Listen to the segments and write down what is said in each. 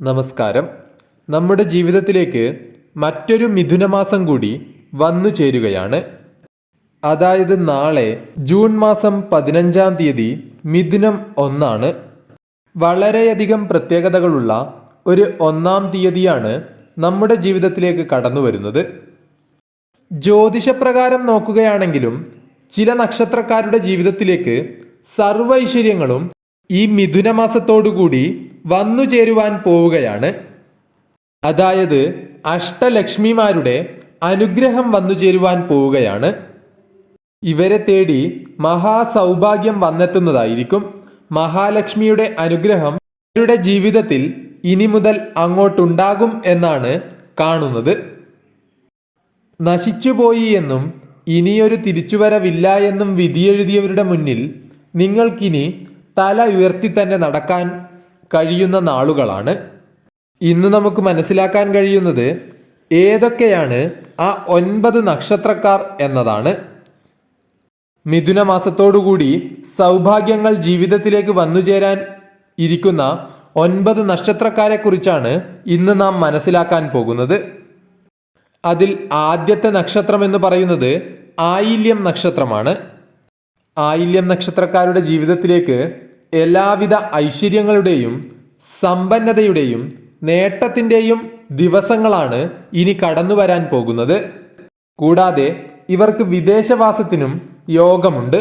നമസ്കാരം. നമ്മുടെ ജീവിതത്തിലേക്ക് മറ്റൊരു മിഥുനമാസം കൂടി വന്നു ചേരുകയാണ്. അതായത് നാളെ ജൂൺ മാസം പതിനഞ്ചാം തീയതി മിഥുനം ഒന്നാണ്. വളരെയധികം പ്രത്യേകതകളുള്ള ഒരു ഒന്നാം തീയതിയാണ് നമ്മുടെ ജീവിതത്തിലേക്ക് കടന്നു വരുന്നത്. ജ്യോതിഷപ്രകാരം നോക്കുകയാണെങ്കിലും ചില നക്ഷത്രക്കാരുടെ ജീവിതത്തിലേക്ക് സർവ ഐശ്വര്യങ്ങളും ഈ മിഥുനമാസത്തോടുകൂടി വന്നു ചേരുവാൻ പോവുകയാണ്. അതായത് അഷ്ടലക്ഷ്മിമാരുടെ അനുഗ്രഹം വന്നു ചേരുവാൻ പോവുകയാണ്. ഇവരെ തേടി മഹാസൗഭാഗ്യം വന്നെത്തുന്നതായിരിക്കും. മഹാലക്ഷ്മിയുടെ അനുഗ്രഹം ഇവരുടെ ജീവിതത്തിൽ ഇനി മുതൽ അങ്ങോട്ടുണ്ടാകും എന്നാണ് കാണുന്നത്. നശിച്ചുപോയി എന്നും ഇനിയൊരു തിരിച്ചുവരവില്ല എന്നും വിധിയെഴുതിയവരുടെ മുന്നിൽ നിങ്ങൾക്കിനി തല ഉയർത്തി തന്നെ നടക്കാൻ കഴിയുന്ന നാളുകളാണ്. ഇന്ന് നമുക്ക് മനസ്സിലാക്കാൻ കഴിയുന്നത് ഏതൊക്കെയാണ് ആ ഒൻപത് നക്ഷത്രക്കാർ എന്നതാണ്. മിഥുന മാസത്തോടുകൂടി സൗഭാഗ്യങ്ങൾ ജീവിതത്തിലേക്ക് വന്നുചേരാൻ ഇരിക്കുന്ന ഒൻപത് നക്ഷത്രക്കാരെക്കുറിച്ചാണ് ഇന്ന് നാം മനസ്സിലാക്കാൻ പോകുന്നത്. അതിൽ ആദ്യത്തെ നക്ഷത്രം എന്ന് പറയുന്നത് ആയില്യം നക്ഷത്രമാണ്. ആയില്യം നക്ഷത്രക്കാരുടെ ജീവിതത്തിലേക്ക് എല്ലാവിധ ഐശ്വര്യങ്ങളുടെയും സമ്പന്നതയുടെയും നേട്ടത്തിന്റെയും ദിവസങ്ങളാണ് ഇനി കടന്നു വരാൻ പോകുന്നത്. കൂടാതെ ഇവർക്ക് വിദേശവാസത്തിനും യോഗമുണ്ട്.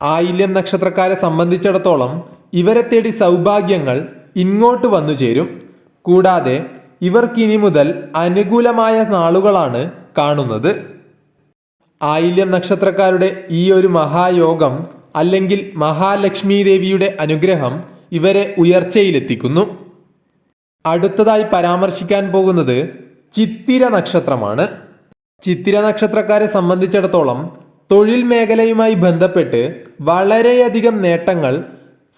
ആയില്യം നക്ഷത്രക്കാരെ സംബന്ധിച്ചിടത്തോളം ഇവരെ തേടി സൗഭാഗ്യങ്ങൾ ഇങ്ങോട്ട് വന്നു ചേരും. കൂടാതെ ഇവർക്ക് ഇനി മുതൽ അനുകൂലമായ നാളുകളാണ് കാണുന്നത്. ആയില്യം നക്ഷത്രക്കാരുടെ ഈ ഒരു മഹായോഗം അല്ലെങ്കിൽ മഹാലക്ഷ്മി ദേവിയുടെ അനുഗ്രഹം ഇവരെ ഉയർച്ചയിലെത്തിക്കുന്നു. അടുത്തതായി പരാമർശിക്കാൻ പോകുന്നത് ചിത്തിര നക്ഷത്രമാണ്. ചിത്തിര നക്ഷത്രക്കാരെ സംബന്ധിച്ചിടത്തോളം തൊഴിൽ മേഖലയുമായി ബന്ധപ്പെട്ട് വളരെയധികം നേട്ടങ്ങൾ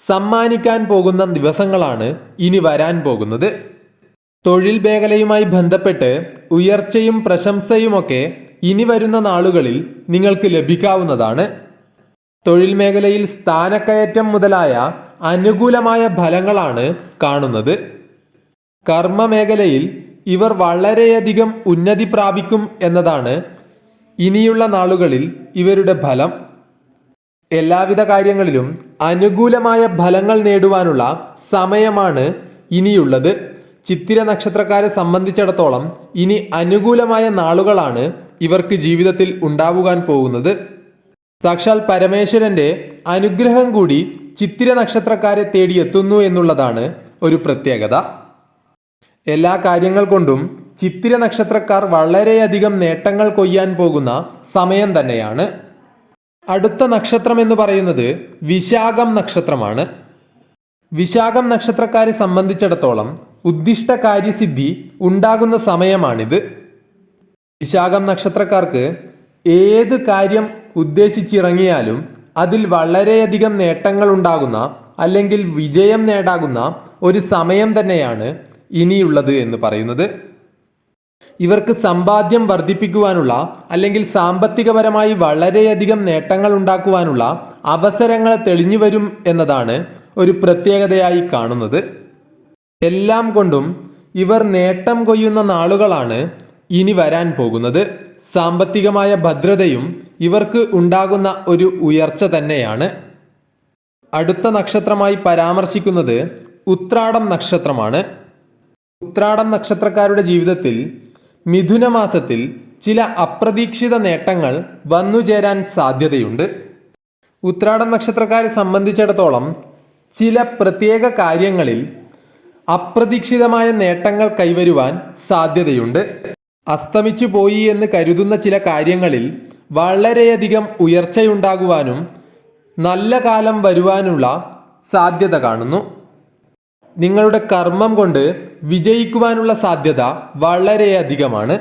സമ്മാനിക്കാൻ പോകുന്ന ദിവസങ്ങളാണ് ഇനി വരാൻ പോകുന്നത്. തൊഴിൽ മേഖലയുമായി ബന്ധപ്പെട്ട് ഉയർച്ചയും പ്രശംസയുമൊക്കെ ഇനി വരുന്ന നാളുകളിൽ നിങ്ങൾക്ക് ലഭിക്കാവുന്നതാണ്. തൊഴിൽ മേഖലയിൽ സ്ഥാനക്കയറ്റം മുതലായ അനുകൂലമായ ഫലങ്ങളാണ് കാണുന്നത്. കർമ്മ മേഖലയിൽ ഇവർ വളരെയധികം ഉന്നതി പ്രാപിക്കും എന്നതാണ് ഇനിയുള്ള നാളുകളിൽ ഇവരുടെ ഫലം. എല്ലാവിധ കാര്യങ്ങളിലും അനുകൂലമായ ഫലങ്ങൾ നേടുവാനുള്ള സമയമാണ് ഇനിയുള്ളത്. ചിത്തിര നക്ഷത്രക്കാരെ സംബന്ധിച്ചിടത്തോളം ഇനി അനുകൂലമായ നാളുകളാണ് ഇവർക്ക് ജീവിതത്തിൽ ഉണ്ടാവുവാൻ പോകുന്നത്. സാക്ഷാൽ പരമേശ്വരന്റെ അനുഗ്രഹം കൂടി ചിത്തിര നക്ഷത്രക്കാരെ തേടിയെത്തുന്നു എന്നുള്ളതാണ് ഒരു പ്രത്യേകത. എല്ലാ കാര്യങ്ങൾ കൊണ്ടും ചിത്തിര നക്ഷത്രക്കാർ വളരെയധികം നേട്ടങ്ങൾ കൊയ്യാൻ പോകുന്ന സമയം തന്നെയാണ്. അടുത്ത നക്ഷത്രം എന്ന് പറയുന്നത് വിശാഖം നക്ഷത്രമാണ്. വിശാഖം നക്ഷത്രക്കാരെ സംബന്ധിച്ചിടത്തോളം ഉദ്ദിഷ്ട കാര്യസിദ്ധി ഉണ്ടാകുന്ന സമയമാണിത്. വിശാഖം നക്ഷത്രക്കാർക്ക് ഏത് കാര്യം ഉദ്ദേശിച്ചിറങ്ങിയാലും അതിൽ വളരെയധികം നേട്ടങ്ങൾ ഉണ്ടാകുന്ന അല്ലെങ്കിൽ വിജയം നേടാകുന്ന ഒരു സമയം തന്നെയാണ് ഇനിയുള്ളത് എന്ന് പറയുന്നത്. ഇവർക്ക് സമ്പാദ്യം വർദ്ധിപ്പിക്കുവാനുള്ള അല്ലെങ്കിൽ സാമ്പത്തികപരമായി വളരെയധികം നേട്ടങ്ങൾ ഉണ്ടാക്കുവാനുള്ള അവസരങ്ങൾ തെളിഞ്ഞു വരും എന്നതാണ് ഒരു പ്രത്യേകതയായി കാണുന്നത്. എല്ലാം കൊണ്ടും ഇവർ നേട്ടം കൊയ്യുന്ന നാളുകളാണ് ഇനി വരാൻ പോകുന്നത്. സാമ്പത്തികമായ ഭദ്രതയും ഇവർക്ക് ഉണ്ടാകുന്ന ഒരു ഉയർച്ച തന്നെയാണ്. അടുത്ത നക്ഷത്രമായി പരാമർശിക്കുന്നത് ഉത്രാടം നക്ഷത്രമാണ്. ഉത്രാടം നക്ഷത്രക്കാരുടെ ജീവിതത്തിൽ മിഥുനമാസത്തിൽ ചില അപ്രതീക്ഷിത നേട്ടങ്ങൾ വന്നുചേരാൻ സാധ്യതയുണ്ട്. ഉത്രാടം നക്ഷത്രക്കാരെ സംബന്ധിച്ചിടത്തോളം ചില പ്രത്യേക കാര്യങ്ങളിൽ അപ്രതീക്ഷിതമായ നേട്ടങ്ങൾ കൈവരുവാൻ സാധ്യതയുണ്ട്. അസ്തമിച്ചു പോയി എന്ന് കരുതുന്ന ചില കാര്യങ്ങളിൽ വളരെയധികം ഉയർച്ചയുണ്ടാകുവാനും നല്ല കാലം വരുവാനുള്ള സാധ്യത കാണുന്നു. നിങ്ങളുടെ കർമ്മം കൊണ്ട് വിജയിക്കുവാനുള്ള സാധ്യത വളരെയധികമാണ്.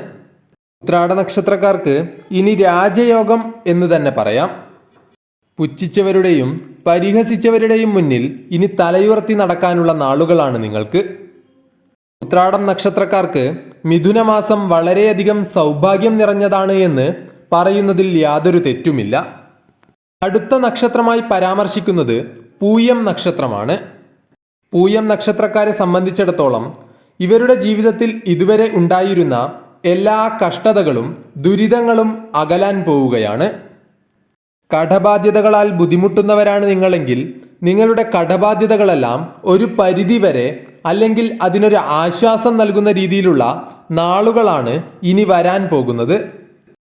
ഉത്രാട നക്ഷത്രക്കാർക്ക് ഇനി രാജയോഗം എന്ന് തന്നെ പറയാം. പുച്ഛിച്ചവരുടെയും പരിഹസിച്ചവരുടെയും മുന്നിൽ ഇനി തലയുയർത്തി നടക്കാനുള്ള നാളുകളാണ് നിങ്ങൾക്ക്. ഉത്രാടം നക്ഷത്രക്കാർക്ക് മിഥുനമാസം വളരെയധികം സൗഭാഗ്യം നിറഞ്ഞതാണ് എന്ന് പറയുന്നതിൽ യാതൊരു തെറ്റുമില്ല. അടുത്ത നക്ഷത്രമായി പരാമർശിക്കുന്നത് പൂയം നക്ഷത്രമാണ്. പൂയം നക്ഷത്രക്കാരെ സംബന്ധിച്ചിടത്തോളം ഇവരുടെ ജീവിതത്തിൽ ഇതുവരെ ഉണ്ടായിരുന്ന എല്ലാ കഷ്ടതകളും ദുരിതങ്ങളും അകലാൻ പോവുകയാണ്. കടബാധ്യതകളാൽ ബുദ്ധിമുട്ടുന്നവരാണ് നിങ്ങളെങ്കിൽ നിങ്ങളുടെ കടബാധ്യതകളെല്ലാം ഒരു പരിധിവരെ അല്ലെങ്കിൽ അതിനൊരു ആശ്വാസം നൽകുന്ന രീതിയിലുള്ള നാളുകളാണ് ഇനി വരാൻ പോകുന്നത്.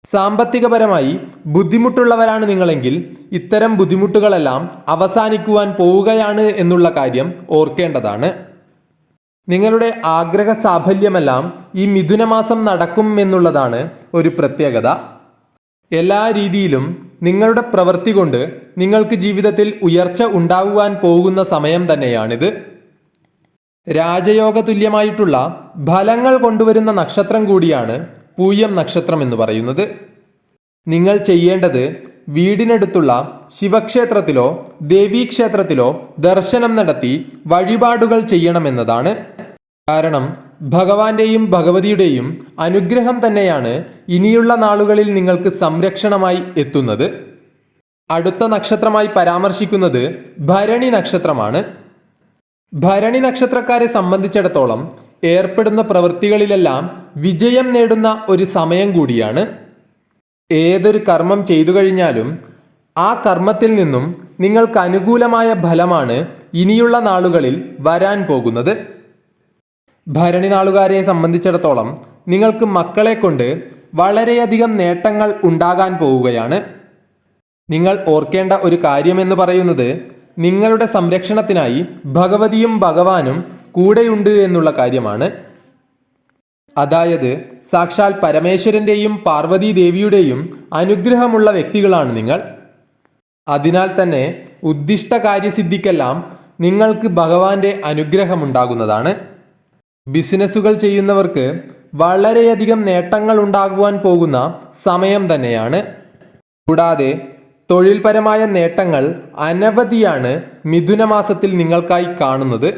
സാമ്പത്തികപരമായി ബുദ്ധിമുട്ടുള്ളവരാണ് നിങ്ങളെങ്കിൽ ഇത്തരം ബുദ്ധിമുട്ടുകളെല്ലാം അവസാനിക്കുവാൻ പോവുകയാണ് എന്നുള്ള കാര്യം ഓർക്കേണ്ടതാണ്. നിങ്ങളുടെ ആഗ്രഹ സാഫല്യമെല്ലാം ഈ മിഥുനമാസം നടക്കും എന്നുള്ളതാണ് ഒരു പ്രത്യേകത. എല്ലാ രീതിയിലും നിങ്ങളുടെ പ്രവൃത്തി കൊണ്ട് നിങ്ങൾക്ക് ജീവിതത്തിൽ ഉയർച്ച ഉണ്ടാകുവാൻ പോകുന്ന സമയം തന്നെയാണിത്. രാജയോഗ തുല്യമായിട്ടുള്ള ഫലങ്ങൾ കൊണ്ടുവരുന്ന നക്ഷത്രം കൂടിയാണ് പൂയം നക്ഷത്രം എന്ന് പറയുന്നത്. നിങ്ങൾ ചെയ്യേണ്ടത് വീടിനടുത്തുള്ള ശിവക്ഷേത്രത്തിലോ ദേവീക്ഷേത്രത്തിലോ ദർശനം നടത്തി വഴിപാടുകൾ ചെയ്യണമെന്നതാണ്. കാരണം ഭഗവാന്റെയും ഭഗവതിയുടെയും അനുഗ്രഹം തന്നെയാണ് ഇനിയുള്ള നാളുകളിൽ നിങ്ങൾക്ക് സംരക്ഷണമായി എത്തുന്നത്. അടുത്ത നക്ഷത്രമായി പരാമർശിക്കുന്നത് ഭരണി നക്ഷത്രമാണ്. ഭരണി നക്ഷത്രക്കാരെ സംബന്ധിച്ചിടത്തോളം ഏർപ്പെടുന്ന പ്രവൃത്തികളിലെല്ലാം വിജയം നേടുന്ന ഒരു സമയം കൂടിയാണ്. ഏതൊരു കർമ്മം ചെയ്തു കഴിഞ്ഞാലും ആ കർമ്മത്തിൽ നിന്നും നിങ്ങൾക്ക് അനുകൂലമായ ഫലമാണ് ഇനിയുള്ള നാളുകളിൽ വരാൻ പോകുന്നത്. ഭരണി നാളുകാരെ സംബന്ധിച്ചിടത്തോളം നിങ്ങൾക്ക് മക്കളെ കൊണ്ട് വളരെയധികം നേട്ടങ്ങൾ ഉണ്ടാകാൻ പോവുകയാണ്. നിങ്ങൾ ഓർക്കേണ്ട ഒരു കാര്യമെന്ന് പറയുന്നത് നിങ്ങളുടെ സംരക്ഷണത്തിനായി ഭഗവതിയും ഭഗവാനും കൂടെയുണ്ട് എന്നുള്ള കാര്യമാണ്. അതായത് സാക്ഷാൽ പരമേശ്വരന്റെയും പാർവതി ദേവിയുടെയും അനുഗ്രഹമുള്ള വ്യക്തികളാണ് നിങ്ങൾ. അതിനാൽ തന്നെ ഉദ്ദിഷ്ട കാര്യസിദ്ധിക്കെല്ലാം നിങ്ങൾക്ക് ഭഗവാന്റെ അനുഗ്രഹമുണ്ടാകുന്നതാണ്. ബിസിനസ്സുകൾ ചെയ്യുന്നവർക്ക് വളരെയധികം നേട്ടങ്ങൾ ഉണ്ടാകുവാൻ പോകുന്ന സമയം തന്നെയാണ്. കൂടാതെ തൊഴിൽപരമായ നേട്ടങ്ങൾ അനവധിയാണ് മിഥുനമാസത്തിൽ നിങ്ങൾക്കായി കാണുന്നത്.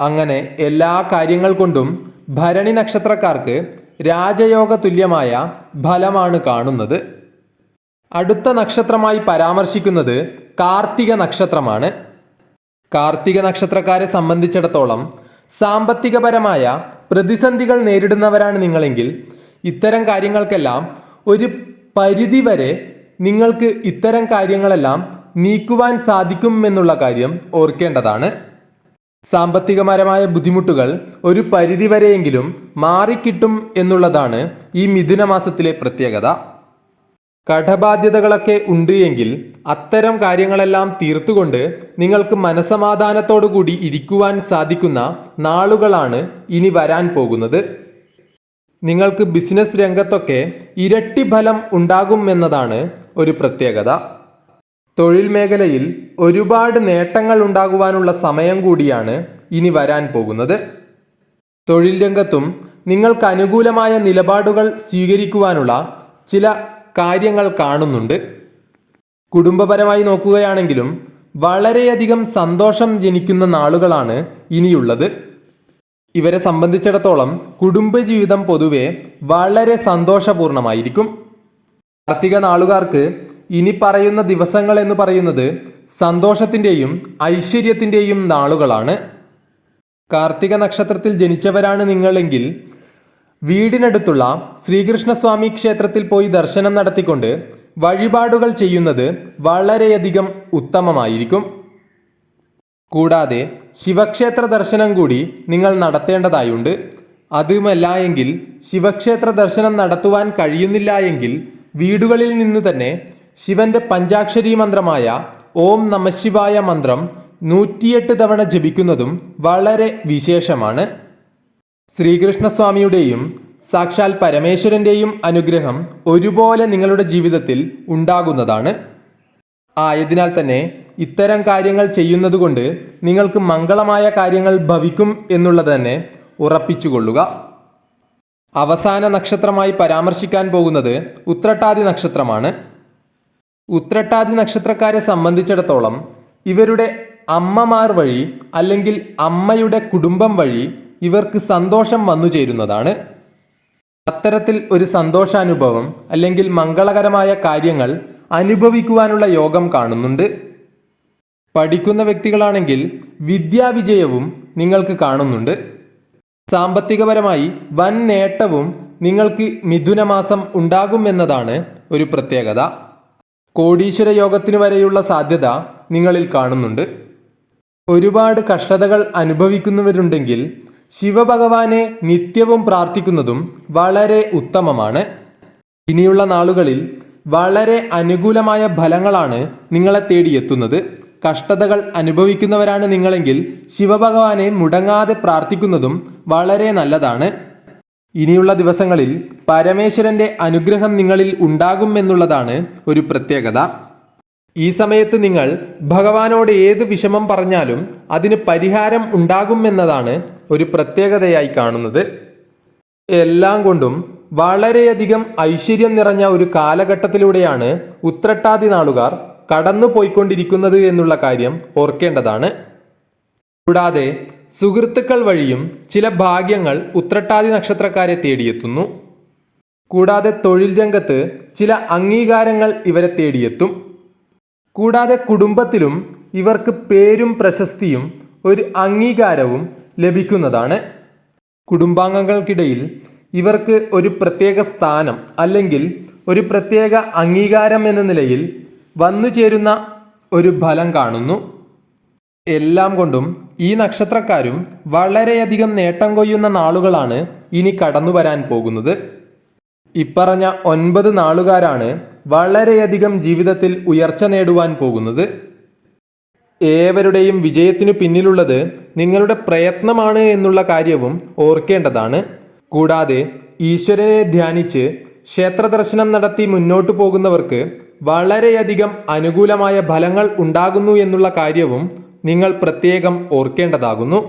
അങ്ങനെ എല്ലാ കാര്യങ്ങൾ കൊണ്ടും ഭരണി നക്ഷത്രക്കാർക്ക് രാജയോഗ തുല്യമായ ഫലമാണ് കാണുന്നത്. അടുത്ത നക്ഷത്രമായി പരാമർശിക്കുന്നത് കാർത്തിക നക്ഷത്രമാണ്. കാർത്തിക നക്ഷത്രക്കാരെ സംബന്ധിച്ചിടത്തോളം സാമ്പത്തികപരമായ പ്രതിസന്ധികൾ നേരിടുന്നവരാണ് നിങ്ങളെങ്കിൽ ഇത്തരം കാര്യങ്ങൾക്കെല്ലാം ഒരു പരിധിവരെ നിങ്ങൾക്ക് ഇത്തരം കാര്യങ്ങളെല്ലാം നീക്കുവാൻ സാധിക്കും എന്നുള്ള കാര്യം ഓർക്കേണ്ടതാണ്. സാമ്പത്തികപരമായ ബുദ്ധിമുട്ടുകൾ ഒരു പരിധിവരെയെങ്കിലും മാറിക്കിട്ടും എന്നുള്ളതാണ് ഈ മിഥുന മാസത്തിലെ പ്രത്യേകത. കടബാധ്യതകളൊക്കെ ഉണ്ട് എങ്കിൽ അത്തരം കാര്യങ്ങളെല്ലാം തീർത്തുകൊണ്ട് നിങ്ങൾക്ക് മനസമാധാനത്തോടു കൂടി ഇരിക്കുവാൻ സാധിക്കുന്ന നാളുകളാണ് ഇനി വരാൻ പോകുന്നത്. നിങ്ങൾക്ക് ബിസിനസ് രംഗത്തൊക്കെ ഇരട്ടി ഫലം ഉണ്ടാകും എന്നതാണ് ഒരു പ്രത്യേകത. തൊഴിൽ മേഖലയിൽ ഒരുപാട് നേട്ടങ്ങൾ ഉണ്ടാകുവാനുള്ള സമയം കൂടിയാണ് ഇനി വരാൻ പോകുന്നത്. തൊഴിൽ രംഗത്തും നിങ്ങൾക്ക് അനുകൂലമായ നിലപാടുകൾ സ്വീകരിക്കുവാനുള്ള ചില കാര്യങ്ങൾ കാണുന്നുണ്ട്. കുടുംബപരമായി നോക്കുകയാണെങ്കിലും വളരെയധികം സന്തോഷം ജനിക്കുന്ന നാളുകളാണ് ഇനിയുള്ളത്. ഇവരെ സംബന്ധിച്ചിടത്തോളം കുടുംബജീവിതം പൊതുവെ വളരെ സന്തോഷപൂർണമായിരിക്കും. കാർത്തിക നാളുകാർക്ക് ഇനി പറയുന്ന ദിവസങ്ങൾ എന്ന് പറയുന്നത് സന്തോഷത്തിന്റെയും ഐശ്വര്യത്തിന്റെയും നാളുകളാണ്. കാർത്തിക നക്ഷത്രത്തിൽ ജനിച്ചവരാണ് നിങ്ങളെങ്കിൽ വീടിനടുത്തുള്ള ശ്രീകൃഷ്ണസ്വാമി ക്ഷേത്രത്തിൽ പോയി ദർശനം നടത്തിക്കൊണ്ട് വഴിപാടുകൾ ചെയ്യുന്നത് വളരെയധികം ഉത്തമമായിരിക്കും. കൂടാതെ ശിവക്ഷേത്ര ദർശനം കൂടി നിങ്ങൾ നടത്തേണ്ടതായുണ്ട്. അതുമല്ല എങ്കിൽ ശിവക്ഷേത്ര ദർശനം നടത്തുവാൻ കഴിയുന്നില്ല എങ്കിൽ വീടുകളിൽ നിന്ന് തന്നെ ശിവന്റെ പഞ്ചാക്ഷരി മന്ത്രമായ ഓം നമശിവായ മന്ത്രം നൂറ്റിയെട്ട് തവണ ജപിക്കുന്നതും വളരെ വിശേഷമാണ്. ശ്രീകൃഷ്ണസ്വാമിയുടെയും സാക്ഷാൽ പരമേശ്വരന്റെയും അനുഗ്രഹം ഒരുപോലെ നിങ്ങളുടെ ജീവിതത്തിൽ ഉണ്ടാകുന്നതാണ്. ആയതിനാൽ തന്നെ ഇത്തരം കാര്യങ്ങൾ ചെയ്യുന്നതുകൊണ്ട് നിങ്ങൾക്ക് മംഗളമായ കാര്യങ്ങൾ ഭവിക്കും എന്നുള്ളത് തന്നെ ഉറപ്പിച്ചുകൊള്ളുക. അവസാന നക്ഷത്രമായി പരാമർശിക്കാൻ പോകുന്നത് ഉത്രട്ടാതി നക്ഷത്രമാണ്. ഉത്രട്ടാതി നക്ഷത്രക്കാരെ സംബന്ധിച്ചിടത്തോളം ഇവരുടെ അമ്മമാർ വഴി അല്ലെങ്കിൽ അമ്മയുടെ കുടുംബം വഴി ഇവർക്ക് സന്തോഷം വന്നു ചേരുന്നതാണ്. അത്തരത്തിൽ ഒരു സന്തോഷാനുഭവം അല്ലെങ്കിൽ മംഗളകരമായ കാര്യങ്ങൾ അനുഭവിക്കുവാനുള്ള യോഗം കാണുന്നുണ്ട്. പഠിക്കുന്ന വ്യക്തികളാണെങ്കിൽ വിദ്യാവിജയവും നിങ്ങൾക്ക് കാണുന്നുണ്ട്. സാമ്പത്തികപരമായി വൻ നേട്ടവും നിങ്ങൾക്ക് മിഥുനമാസം ഉണ്ടാകുമെന്നതാണ് ഒരു പ്രത്യേകത. കോടീശ്വര യോഗത്തിനു വരെയുള്ള സാധ്യത നിങ്ങളിൽ കാണുന്നുണ്ട്. ഒരുപാട് കഷ്ടതകൾ അനുഭവിക്കുന്നവരുണ്ടെങ്കിൽ ശിവഭഗവാനെ നിത്യവും പ്രാർത്ഥിക്കുന്നതും വളരെ ഉത്തമമാണ്. ഇനിയുള്ള നാളുകളിൽ വളരെ അനുകൂലമായ ഫലങ്ങളാണ് നിങ്ങളെ തേടിയെത്തുന്നത്. കഷ്ടതകൾ അനുഭവിക്കുന്നവരാണ് നിങ്ങളെങ്കിൽ ശിവഭഗവാനെ മുടങ്ങാതെ പ്രാർത്ഥിക്കുന്നതും വളരെ നല്ലതാണ്. ഇനിയുള്ള ദിവസങ്ങളിൽ പരമേശ്വരന്റെ അനുഗ്രഹം നിങ്ങളിൽ ഉണ്ടാകുമെന്നുള്ളതാണ് ഒരു പ്രത്യേകത. ഈ സമയത്ത് നിങ്ങൾ ഭഗവാനോട് ഏത് വിഷമം പറഞ്ഞാലും അതിന് പരിഹാരം ഉണ്ടാകുമെന്നതാണ് ഒരു പ്രത്യേകതയായി കാണുന്നത്. എല്ലാം കൊണ്ടും വളരെയധികം ഐശ്വര്യം നിറഞ്ഞ ഒരു കാലഘട്ടത്തിലൂടെയാണ് ഉത്രട്ടാതി നാളുകാർ കടന്നു പോയിക്കൊണ്ടിരിക്കുന്നത് എന്നുള്ള കാര്യം ഓർക്കേണ്ടതാണ്. കൂടാതെ സുഹൃത്തുക്കൾ വഴിയും ചില ഭാഗ്യങ്ങൾ ഉത്രട്ടാതി നക്ഷത്രക്കാരെ തേടിയെത്തുന്നു. കൂടാതെ തൊഴിൽ രംഗത്ത് ചില അംഗീകാരങ്ങൾ ഇവരെ തേടിയെത്തും. കൂടാതെ കുടുംബത്തിലും ഇവർക്ക് പേരും പ്രശസ്തിയും ഒരു അംഗീകാരവും ലഭിക്കുന്നതാണ്. കുടുംബാംഗങ്ങൾക്കിടയിൽ ഇവർക്ക് ഒരു പ്രത്യേക സ്ഥാനം അല്ലെങ്കിൽ ഒരു പ്രത്യേക അംഗീകാരം എന്ന നിലയിൽ വന്നു ചേരുന്ന ഒരു ഫലം കാണുന്നു. എല്ലാം കൊണ്ടും ഈ നക്ഷത്രക്കാരും വളരെയധികം നേട്ടം കൊയ്യുന്ന നാളുകളാണ് ഇനി കടന്നു വരാൻ പോകുന്നത്. ഇപ്പറഞ്ഞ ഒൻപത് നാളുകാരാണ് വളരെയധികം ജീവിതത്തിൽ ഉയർച്ച നേടുവാൻ പോകുന്നത്. ഏവരുടെയും വിജയത്തിനു പിന്നിലുള്ളത് നിങ്ങളുടെ പ്രയത്നമാണ് എന്നുള്ള കാര്യവും ഓർക്കേണ്ടതാണ്. കൂടാതെ ഈശ്വരനെ ധ്യാനിച്ച് ക്ഷേത്രദർശനം നടത്തി മുന്നോട്ടു പോകുന്നവർക്ക് വളരെയധികം അനുകൂലമായ ഫലങ്ങൾ ഉണ്ടാകുന്നു എന്നുള്ള കാര്യവും നിങ്ങൾ പ്രത്യേകം ഓർക്കേണ്ടതാകുന്നു.